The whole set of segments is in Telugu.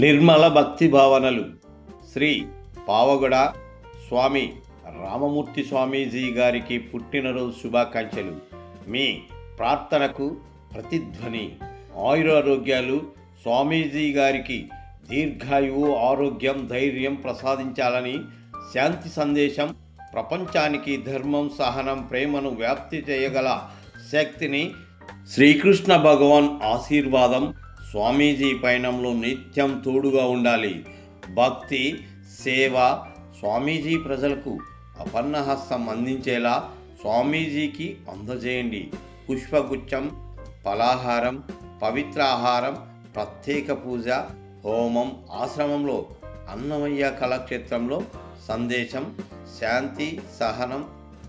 నిర్మల భక్తి భావనలు. శ్రీ పావగడ స్వామి రామమూర్తి స్వామీజీ గారికి పుట్టినరోజు శుభాకాంక్షలు. మీ ప్రార్థనకు ప్రతిధ్వని. ఆయురారోగ్యాలు స్వామీజీ గారికి దీర్ఘాయువు ఆరోగ్యం ధైర్యం ప్రసాదించాలని శాంతి సందేశం ప్రపంచానికి ధర్మం సహనం ప్రేమను వ్యాప్తి చేయగల శక్తిని శ్రీకృష్ణ భగవాన్ ఆశీర్వాదం స్వామీజీ పయనంలో నిత్యం తోడుగా ఉండాలి. భక్తి సేవ స్వామీజీ ప్రజలకు అపన్నహస్తం అందించేలా స్వామీజీకి అందజేయండి. పుష్పగుచ్చం ఫలాహారం పవిత్రాహారం ప్రత్యేక పూజ హోమం ఆశ్రమంలో అన్నమయ్య కళాక్షేత్రంలో సందేశం శాంతి సహనం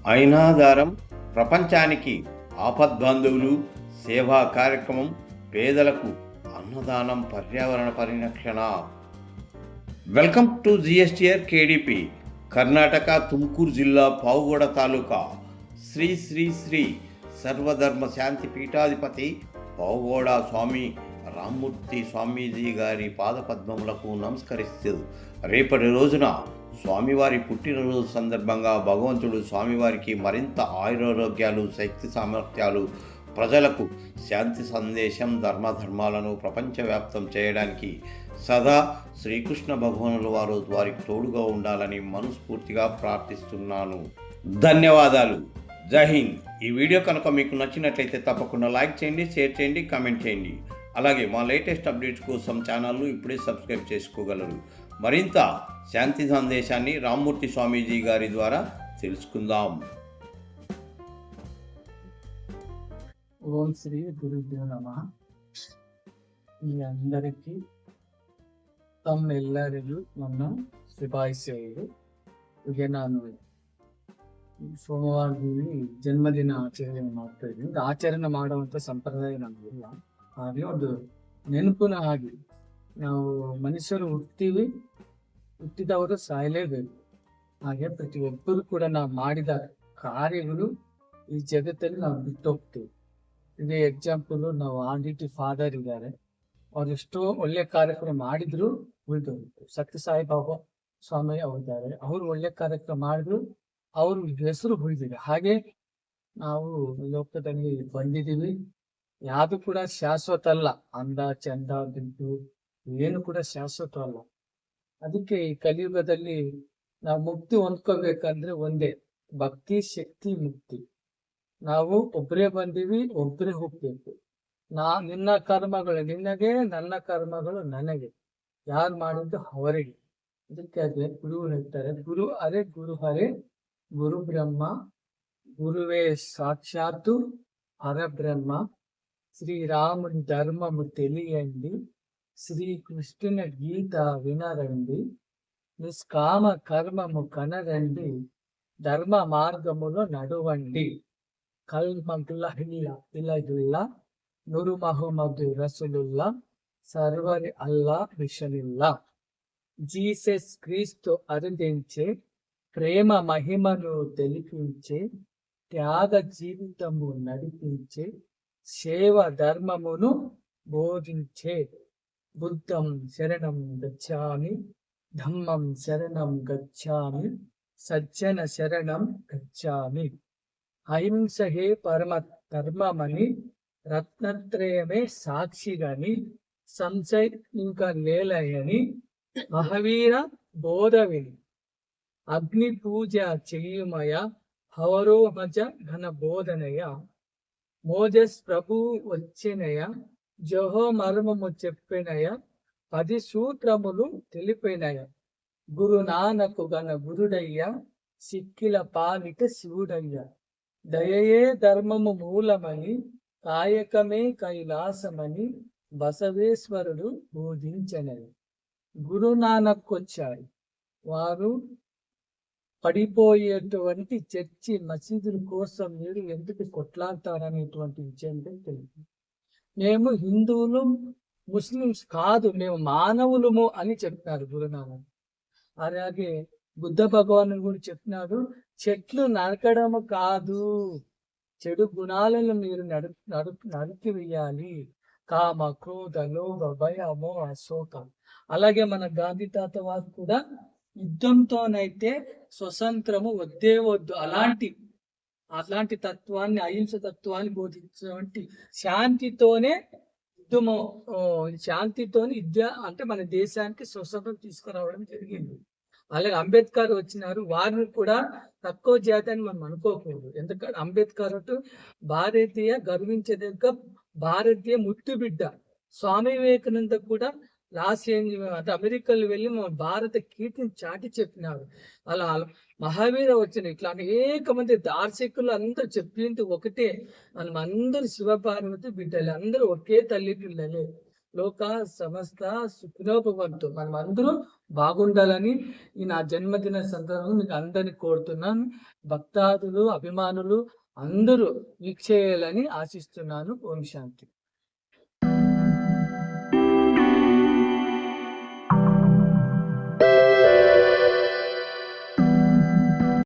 అయినాధారం ప్రపంచానికి ఆపద్బంధువులు సేవా కార్యక్రమం పేదలకు అన్నదానం పర్యావరణ పరిరక్షణ. Welcome to GSTR KDP Karnataka Tumkur జిల్లా పావుగూడ తాలూకా శ్రీ శ్రీ శ్రీ సర్వధర్మ శాంతి పీఠాధిపతి పావుగూడ స్వామి రామ్మూర్తి స్వామీజీ గారి పాదపద్మములకు నమస్కరిస్తూ రేపటి రోజున స్వామివారి పుట్టినరోజు సందర్భంగా భగవంతుడు స్వామివారికి మరింత ఆయురారోగ్యాలు శక్తి సామర్థ్యాలు ప్రజలకు శాంతి సందేశం ధర్మధర్మాలను ప్రపంచవ్యాప్తం చేయడానికి సదా శ్రీకృష్ణ భగవానుల వారు వారికి తోడుగా ఉండాలని మనస్ఫూర్తిగా ప్రార్థిస్తున్నాను. ధన్యవాదాలు. జై ఈ వీడియో కనుక మీకు నచ్చినట్లయితే తప్పకుండా లైక్ చేయండి షేర్ చేయండి కామెంట్ చేయండి. అలాగే మా లేటెస్ట్ అప్డేట్స్ కోసం ఛానల్ను ఇప్పుడే సబ్స్క్రైబ్ చేసుకోగలరు. మరింత శాంతి సందేశాన్ని రామ్మూర్తి స్వామీజీ గారి ద్వారా తెలుసుకుందాం. ఓం శ్రీ గురుభ్యో నమ మీ అందరికీ ತಮ್ಮೆಲ್ಲರಿಗೂ ನನ್ನ ಶುಭಾಶಯಗಳು ಈಗ ನಾನು ಈ ಸೋಮವಾರದಲ್ಲಿ ಜನ್ಮದಿನ ಆಚರಣೆ ಮಾಡ್ತಾ ಇದ್ದೀನಿ ಇದು ಆಚರಣೆ ಮಾಡುವಂತ ಸಂಪ್ರದಾಯ ನಮಗಿಲ್ಲ ಹಾಗೆ ಒಂದು ನೆನಪಿನ ಹಾಗೆ ನಾವು ಮನುಷ್ಯರು ಹುಟ್ತೀವಿ ಹುಟ್ಟಿದವರು ಸಾಯಲೇಬೇಕು ಹಾಗೆ ಪ್ರತಿಯೊಬ್ಬರು ಕೂಡ ನಾವು ಮಾಡಿದ ಕಾರ್ಯಗಳು ಈ ಜಗತ್ತಲ್ಲಿ ನಾವು ಬಿಟ್ಟು ಹೋಗ್ತೀವಿ ಇದೇ ಎಕ್ಸಾಂಪಲ್ ನಾವು ಆರ್ ಡಿ ಟಿ ಫಾದರ್ ಇದ್ದಾರೆ. ಅವ್ರು ಎಷ್ಟೋ ಒಳ್ಳೆ ಕಾರ್ಯಕ್ರಮ ಮಾಡಿದ್ರು ಉಳಿದು ಸತ್ಯ ಸಾಯಿಬಾಬಾ ಸ್ವಾಮಿ ಅವರಿದ್ದಾರೆ. ಅವರು ಒಳ್ಳೆ ಕಾರ್ಯಕ್ರಮ ಮಾಡಿದ್ರು, ಅವ್ರ ಹೆಸರು ಉಳಿದಿದೆ. ಹಾಗೆ ನಾವು ಲೋಕದಲ್ಲಿ ಬಂದಿದ್ದೀವಿ. ಯಾವುದು ಕೂಡ ಶಾಶ್ವತ ಅಲ್ಲ. ಅಂದ ಚಂದ ದುಡ್ಡು ಏನು ಕೂಡ ಶಾಶ್ವತ ಅಲ್ಲ. ಅದಕ್ಕೆ ಈ ಕಲಿಯುಗದಲ್ಲಿ ನಾವು ಮುಕ್ತಿ ಹೊಂದ್ಕೋಬೇಕಂದ್ರೆ ಒಂದೇ, ಭಕ್ತಿ, ಶಕ್ತಿ, ಮುಕ್ತಿ. ನಾವು ಒಬ್ಬರೇ ಬಂದೀವಿ ಒಬ್ಬರೇ ಹೋಗ್ಬೇಕು ನಾ ನಿನ್ನ ಕರ್ಮಗಳು ನಿನಗೆ ನನ್ನ ಕರ್ಮಗಳು ನನಗೆ ಯಾರು ಮಾಡಿದ್ದು ಅವರಿಗೆ ಅದಕ್ಕೆ ಅದೇ ಗುರು ಹೇಳ್ತಾರೆ ಗುರು ಅರೆ ಗುರು ಹರೆ ಗುರು ಬ್ರಹ್ಮ ಗುರುವೇ ಸಾಕ್ಷಾತ್ತು ಪರಬ್ರಹ್ಮ శ్రీరాముని ధర్మము తెలియండి శ్రీకృష్ణుని గీత వినరండి నిష్కామ కర్మము కనరండి ధర్మ మార్గములో నడువండి కల్మగుల్ల ఇలగుల్లా నూరు మహమ్మద్ రసులుల్లా సర్వరి అల్లా విషనిల్లా జీసస్ క్రీస్తు అరుదించే ప్రేమ మహిమను తెలిపించే త్యాగ జీవితము నడిపించే సేవ ధర్మమును బోధించే. బుద్ధం శరణం గచ్చామి ధమ్మం శరణం గచ్చామి సజ్జన శరణం గచ్చామి. అహింసహే పరమ ధర్మమని రత్నత్రయమే సాక్షిగాని సంశయ ఇంకా లేలయని మహవీర బోధవిని. అగ్ని పూజ చెయ్యుమయ హవరోహజ ఘన బోధనయ. మోజస్ ప్రభు వచ్చినయ జహో మర్మము చెప్పినయ పది సూత్రములు తెలిపినయ. గురు నానకు గన గురుడయ్య సిక్కిల పాలిట శివుడయ్య. దయయే ధర్మము మూలమని కాయకమే కైలాసమని బసవేశ్వరుడు బోధించనని. గురు నానక్ వారు పడిపోయేటువంటి చర్చి మసీదుల కోసం మీరు ఎందుకు కొట్లాడతారనేటువంటి విషయం తెలుసు మేము హిందువులు ముస్లిమ్స్ కాదు మేము మానవులము అని చెప్పినారు గురునానక్. అలాగే బుద్ధ భగవాను కూడా చెప్పినాడు చెట్లు నరకడం కాదు. చెడు గుణాలను మీరు నడు నడు నరికి వేయాలి. కామ క్రోధ లోభ భయమో అశోకం. అలాగే మన గాంధీ తాత వారు కూడా యుద్ధంతోనైతే స్వతంత్రము వద్దే వద్దు. అలాంటి అలాంటి తత్వాన్ని అహింస తత్వాన్ని బోధించినటువంటి శాంతితోనే యుద్ధము శాంతితోనే శాంతితోని అంటే మన దేశానికి స్వతంత్రం తీసుకురావడం జరిగింది. అలాగే అంబేద్కర్ వచ్చినారు. వారిని కూడా తక్కువ జాతి అని మనం అనుకోకూడదు. ఎందుకంటే అంబేద్కర్ అటు భారతీయ గర్వించదగ్గ భారతీయ ముట్టు బిడ్డ స్వామి వివేకానంద కూడా లాస్ ఏంజల్స్ అంటే అమెరికాలో వెళ్ళి మన భారత కీర్తిని చాటి చెప్పినారు అలా మహావీర వచ్చిన ఇట్లా అనేక మంది దార్శకులు అందరూ చెప్పింది ఒకటే. మనం అందరూ శివపార్వతి బిడ్డలే అందరూ ఒకే తల్లి పిల్లలే. లోక సమస్త సుఖినోపవంతు. మనం అందరూ బాగుండాలని ఈ నా జన్మదిన సందర్భంగా మీకు అందరిని కోరుతున్నాను. భక్తాదులు అభిమానులు అందరూ వీక్షేయాలని ఆశిస్తున్నాను. ఓం శాంతి.